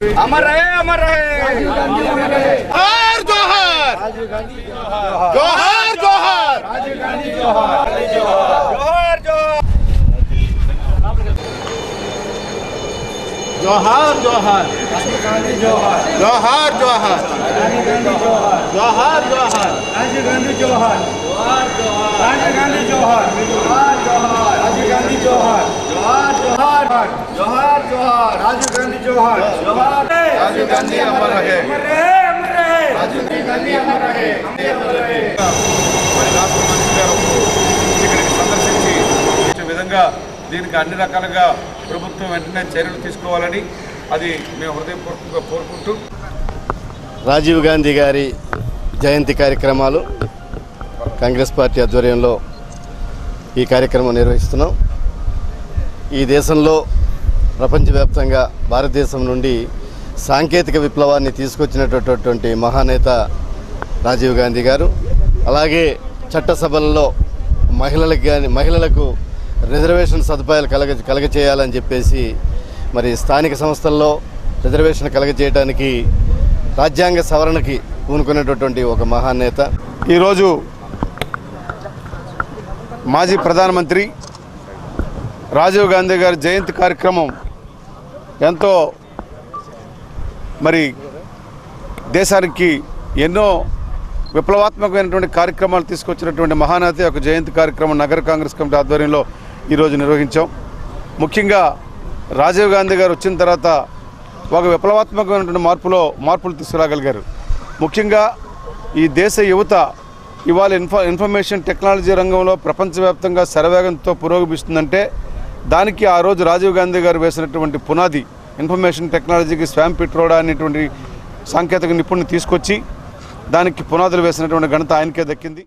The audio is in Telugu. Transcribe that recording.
अमर रहे अमर रहे। जोहार जोहार। जोहार जोहार। जोहर जोहर। जोहार जोहार। जोहार जोहार। जोहार जोहार। राजीव गांधी जोहर। राजीव गांधी जोहर। రాజీవ్ గాంధీ జోహార్ రాజీవ్ గాంధీ అమర్ విధంగా దీనికి అన్ని రకాలుగా ప్రభుత్వం వెంటనే చర్యలు తీసుకోవాలని అది మేము హృదయపూర్వకంగా కోరుకుంటూ రాజీవ్ గాంధీ గారి జయంతి కార్యక్రమాలు కాంగ్రెస్ పార్టీ ఆధ్వర్యంలో ఈ కార్యక్రమం నిర్వహిస్తున్నాం. ఈ దేశంలో ప్రపంచవ్యాప్తంగా భారతదేశం నుండి సాంకేతిక విప్లవాన్ని తీసుకొచ్చినటువంటి మహానేత రాజీవ్ గాంధీ గారు అలాగే చట్టసభలలో మహిళలకు కానీ మహిళలకు రిజర్వేషన్ సదుపాయాలు కలగ కలగచేయాలని చెప్పేసి మరి స్థానిక సంస్థల్లో రిజర్వేషన్ కలగచేయడానికి రాజ్యాంగ సవరణకి పూనుకునేటటువంటి ఒక మహానేత. ఈరోజు మాజీ ప్రధానమంత్రి రాజీవ్ గాంధీ గారి జయంతి కార్యక్రమం ఎంతో మరి దేశానికి ఎన్నో విప్లవాత్మకమైనటువంటి కార్యక్రమాలు తీసుకొచ్చినటువంటి మహానాతి యొక్క జయంతి కార్యక్రమం నగర కాంగ్రెస్ కమిటీ ఆధ్వర్యంలో ఈరోజు నిర్వహించాం. ముఖ్యంగా రాజీవ్ గాంధీ గారు వచ్చిన తర్వాత ఒక విప్లవాత్మకమైనటువంటి మార్పులో మార్పులు తీసుకురాగలిగారు. ముఖ్యంగా ఈ దేశ యువత ఇవాళ ఇన్ఫా ఇన్ఫర్మేషన్ టెక్నాలజీ రంగంలో ప్రపంచవ్యాప్తంగా శరవేగంతో పురోగమిస్తుందంటే దానికి ఆ రోజు రాజీవ్ గాంధీ గారు వేసినటువంటి పునాది ఇన్ఫర్మేషన్ టెక్నాలజీకి స్వామ్ పిట్రోడా అనేటువంటి సాంకేతిక నిపుణుని తీసుకొచ్చి దానికి పునాదులు వేసినటువంటి ఘనత ఆయనకే దక్కింది.